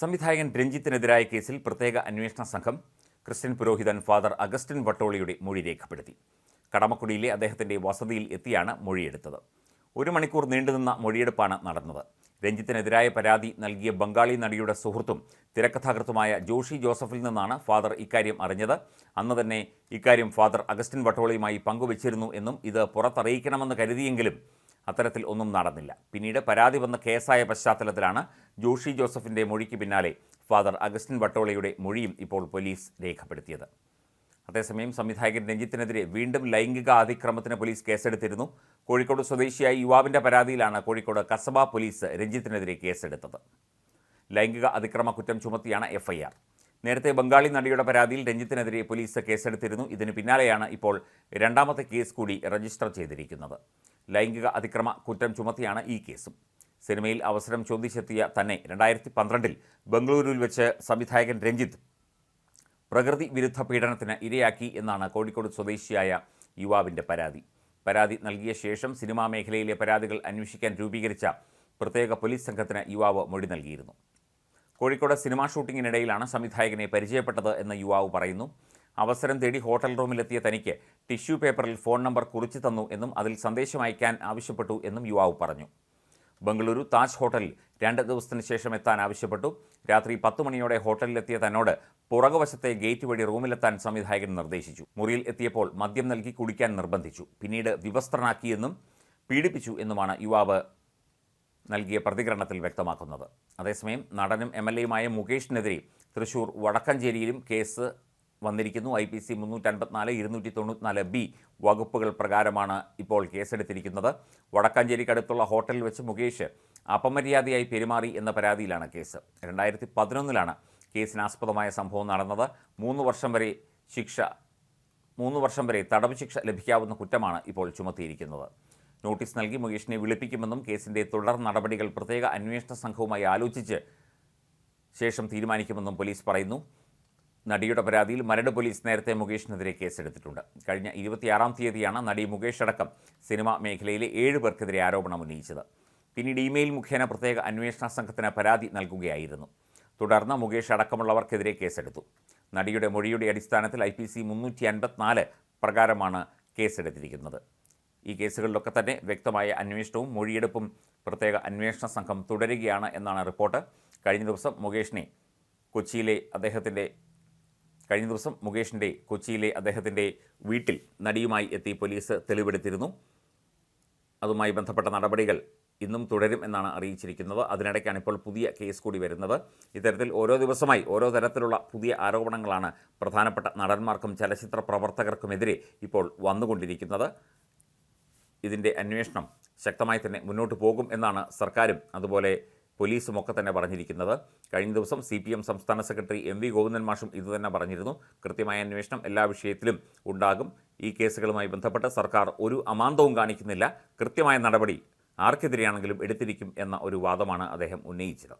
സംവിധായകൻ രഞ്ജിത്തിനെതിരായ കേസിൽ പ്രത്യേക അന്വേഷണ സംഘം ക്രിസ്ത്യൻ പുരോഹിതൻ ഫാദർ അഗസ്റ്റിൻ വട്ടോളിയുടെ മൊഴി രേഖപ്പെടുത്തി. കടമക്കുടിയിലെ അദ്ദേഹത്തിന്റെ വസതിയിൽ എത്തിയാണ് മൊഴിയെടുത്തത്. ഒരു മണിക്കൂർ നീണ്ടുനിന്ന മൊഴിയെടുപ്പാണ് നടന്നത്. രഞ്ജിത്തിനെതിരായ പരാതി നൽകിയ ബംഗാളി നടിയുടെ സുഹൃത്തും തിരക്കഥാകൃത്തുമായ ജോഷി ജോസഫിൽ നിന്നാണ് ഫാദർ ഇക്കാര്യം അറിഞ്ഞത്. അന്ന് തന്നെ ഇക്കാര്യം ഫാദർ അഗസ്റ്റിൻ വട്ടോളിയുമായി പങ്കുവച്ചിരുന്നു എന്നും ഇത് പുറത്തറിയിക്കണമെന്ന് കരുതിയെങ്കിലും അത്തരത്തിൽ ഒന്നും നടന്നില്ല. പിന്നീട് പരാതി വന്ന കേസായ പശ്ചാത്തലത്തിലാണ് ജോഷി ജോസഫിന്റെ മൊഴിക്ക് പിന്നാലെ ഫാദർ അഗസ്റ്റിൻ വട്ടോളയുടെ മൊഴിയും ഇപ്പോൾ പോലീസ് രേഖപ്പെടുത്തിയത്. അതേസമയം സംവിധായകൻ രഞ്ജിത്തിനെതിരെ വീണ്ടും ലൈംഗിക അതിക്രമത്തിന് പോലീസ് കേസെടുത്തിരുന്നു. കോഴിക്കോട് സ്വദേശിയായ യുവാവിന്റെ പരാതിയിലാണ് കോഴിക്കോട് കസബ പോലീസ് രഞ്ജിത്തിനെതിരെ കേസെടുത്തത്. ലൈംഗിക അതിക്രമ കുറ്റം ചുമത്തിയാണ് എഫ്ഐആർ. നേരത്തെ ബംഗാളി നടിയുടെ പരാതിയിൽ രഞ്ജിത്തിനെതിരെ പോലീസ് കേസെടുത്തിരുന്നു. ഇതിന് പിന്നാലെയാണ് ഇപ്പോൾ രണ്ടാമത്തെ കേസ് കൂടി രജിസ്റ്റർ ചെയ്തിരിക്കുന്നത്. ലൈംഗിക അതിക്രമ കുറ്റം ചുമത്തിയാണ് ഈ കേസും. സിനിമയിൽ അവസരം ചോദിച്ചെത്തിയ തന്നെ രണ്ടായിരത്തി പന്ത്രണ്ടിൽ ബംഗളൂരുവിൽ വെച്ച് സംവിധായകൻ രഞ്ജിത്ത് പ്രകൃതി വിരുദ്ധ പീഡനത്തിന് ഇരയാക്കി എന്നാണ് കോഴിക്കോട് സ്വദേശിയായ യുവാവിന്റെ പരാതി. പരാതി നൽകിയ ശേഷം സിനിമാ മേഖലയിലെ പരാതികൾ അന്വേഷിക്കാൻ രൂപീകരിച്ച പ്രത്യേക പോലീസ് സംഘത്തിന് യുവാവ് മൊഴി നൽകിയിരുന്നു. കോഴിക്കോട് സിനിമാ ഷൂട്ടിങ്ങിനിടയിലാണ് സംവിധായകനെ പരിചയപ്പെട്ടത് എന്ന് യുവാവ് പറയുന്നു. അവസരം തേടി ഹോട്ടൽ റൂമിലെത്തിയ തനിക്ക് ടിഷ്യൂ പേപ്പറിൽ ഫോൺ നമ്പർ കുറിച്ചു തന്നു എന്നും അതിൽ സന്ദേശം അയക്കാൻ ആവശ്യപ്പെട്ടു എന്നും യുവാവ് പറഞ്ഞു. ബംഗളൂരു താജ് ഹോട്ടലിൽ രണ്ട് ദിവസത്തിന് ശേഷം എത്താൻ ആവശ്യപ്പെട്ടു. രാത്രി പത്ത് മണിയോടെ ഹോട്ടലിലെത്തിയ തന്നോട് പുറകുവശത്തെ ഗേറ്റ് വഴി റൂമിലെത്താൻ സംവിധായകൻ നിർദ്ദേശിച്ചു. മുറിയിൽ എത്തിയപ്പോൾ മദ്യം നൽകി കുടിക്കാൻ നിർബന്ധിച്ചു. പിന്നീട് വിവസ്ത്രനാക്കിയെന്നും പീഡിപ്പിച്ചു എന്നുമാണ് യുവാവ് നൽകിയ പ്രതികരണത്തിൽ വ്യക്തമാക്കുന്നത്. അതേസമയം നടനും എം എൽ എയുമായ മുകേഷിനെതിരെ തൃശൂർ വടക്കഞ്ചേരിയിലും കേസ് വന്നിരിക്കുന്നു. ഐ പി സി മുന്നൂറ്റൻപത്തിനാല് ഇരുന്നൂറ്റി തൊണ്ണൂറ്റിനാല് ബി വകുപ്പുകൾ പ്രകാരമാണ് ഇപ്പോൾ കേസെടുത്തിരിക്കുന്നത്. വടക്കാഞ്ചേരിക്കടുത്തുള്ള ഹോട്ടലിൽ വെച്ച് മുകേഷ് അപമര്യാദയായി പെരുമാറി എന്ന പരാതിയിലാണ് കേസ്. രണ്ടായിരത്തി പതിനൊന്നിലാണ് കേസിനാസ്പദമായ സംഭവം നടന്നത്. മൂന്ന് വർഷം വരെ ശിക്ഷ മൂന്ന് വർഷം വരെ തടവ് ശിക്ഷ ലഭിക്കാവുന്ന കുറ്റമാണ് ഇപ്പോൾ ചുമത്തിയിരിക്കുന്നത്. നോട്ടീസ് നൽകി മുകേഷിനെ വിളിപ്പിക്കുമെന്നും കേസിന്റെ തുടർ നടപടികൾ പ്രത്യേക അന്വേഷണ സംഘവുമായി ആലോചിച്ച് ശേഷം തീരുമാനിക്കുമെന്നും പോലീസ് പറയുന്നു. നടിയുടെ പരാതിയിൽ മരട് പോലീസ് നേരത്തെ മുകേഷിനെതിരെ കേസെടുത്തിട്ടുണ്ട്. കഴിഞ്ഞ ഇരുപത്തിയാറാം തീയതിയാണ് നടി മുകേഷ് അടക്കം സിനിമാ മേഖലയിലെ ഏഴ് പേർക്കെതിരെ ആരോപണം ഉന്നയിച്ചത്. പിന്നീട് ഇമെയിൽ മുഖേന പ്രത്യേക അന്വേഷണ സംഘത്തിന് പരാതി നൽകുകയായിരുന്നു. തുടർന്ന് മുകേഷ് അടക്കമുള്ളവർക്കെതിരെ കേസെടുത്തു. നടിയുടെ മൊഴിയുടെ അടിസ്ഥാനത്തിൽ ഐ പി സി മുന്നൂറ്റി അൻപത്തിനാല് പ്രകാരമാണ് കേസെടുത്തിരിക്കുന്നത്. ഈ കേസുകളിലൊക്കെ തന്നെ വ്യക്തമായ അന്വേഷണവും മൊഴിയെടുപ്പും പ്രത്യേക അന്വേഷണ സംഘം തുടരുകയാണ് എന്നാണ് റിപ്പോർട്ട്. കഴിഞ്ഞ ദിവസം മുകേഷിനെ കൊച്ചിയിലെ അദ്ദേഹത്തിന്റെ കഴിഞ്ഞ ദിവസം മുകേഷിന്റെ കൊച്ചിയിലെ അദ്ദേഹത്തിന്റെ വീട്ടിൽ നടിയുമായി എത്തി പോലീസ് തെളിവെടുത്തിരുന്നു. അതുമായി ബന്ധപ്പെട്ട നടപടികൾ ഇന്നും തുടരും എന്നാണ് അറിയിച്ചിരിക്കുന്നത്. അതിനിടയ്ക്കാണ് ഇപ്പോൾ പുതിയ കേസ് കൂടി വരുന്നത്. ഇത്തരത്തിൽ ഓരോ ദിവസമായി ഓരോ തരത്തിലുള്ള പുതിയ ആരോപണങ്ങളാണ് പ്രധാനപ്പെട്ട നടന്മാർക്കും ചലച്ചിത്ര പ്രവർത്തകർക്കുമെതിരെ ഇപ്പോൾ വന്നുകൊണ്ടിരിക്കുന്നത്. ഇതിന്റെ അന്വേഷണം ശക്തമായി തന്നെ മുന്നോട്ട് പോകും എന്നാണ് സർക്കാരും അതുപോലെ പോലീസും ഒക്കെ തന്നെ പറഞ്ഞിരിക്കുന്നത്. കഴിഞ്ഞ ദിവസം സി പി എം സംസ്ഥാന സെക്രട്ടറി എം വി ഗോവിന്ദൻ മാഷും ഇതുതന്നെ പറഞ്ഞിരുന്നു. കൃത്യമായ അന്വേഷണം എല്ലാ വിഷയത്തിലും ഉണ്ടാകും. ഈ കേസുകളുമായി ബന്ധപ്പെട്ട് സർക്കാർ ഒരു അമാന്തവും കാണിക്കുന്നില്ല. കൃത്യമായ നടപടി ആർക്കെതിരെയാണെങ്കിലും എടുത്തിരിക്കും എന്ന ഒരു വാദമാണ് അദ്ദേഹം ഉന്നയിച്ചത്.